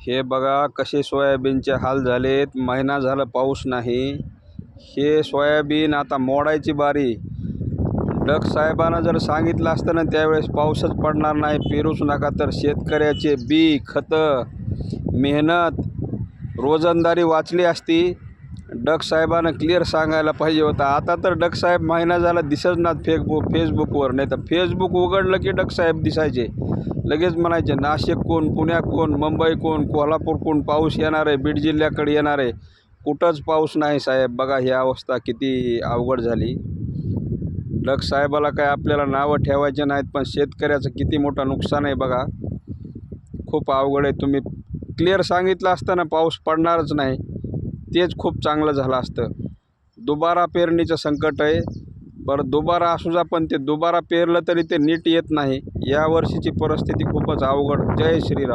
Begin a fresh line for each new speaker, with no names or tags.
हे बघा कसे सोयाबीनचे हाल झालेत. महिना झाला पाऊस नाही. हे सोयाबीन आता मोडायची बारी. डक साहेबांना जर सांगितलं असतं ना त्यावेळेस पाऊसच पडणार नाही. पेरूच नका तर शेतकऱ्याचे बी खतं मेहनत रोजंदारी वाचली असती. डक साहेबानं क्लिअर सांगायला पाहिजे होता. आता तर डग साहेब महिना झाला दिसत ना फेकबुक फेसबुकवर नाही तर फेसबुक उघडलं की डक साहेब दिसायचे. लगेच म्हणायचे नाशिक कोण पुण्या कोण मुंबई कोण कोल्हापूर कोण पाऊस येणार आहे बीड जिल्ह्याकडे येणार आहे. कुठंच पाऊस नाही साहेब. बघा ही अवस्था किती अवघड झाली. डक साहेबाला काय आपल्याला नावं ठेवायचे नाहीत पण शेतकऱ्याचं किती मोठं नुकसान आहे बघा. खूप अवघड आहे. तुम्ही क्लिअर सांगितलं असतं ना पाऊस पडणारच नाही. तेच खूप चांगलं झालं असतं. दुबारा पेरणीचं संकट आहे. बरं दुबारा असू जा पण ते दुबारा पेरलं तरी ते नीट येत नाही. या वर्षीची परिस्थिती खूपच अवघड. जय श्रीराम.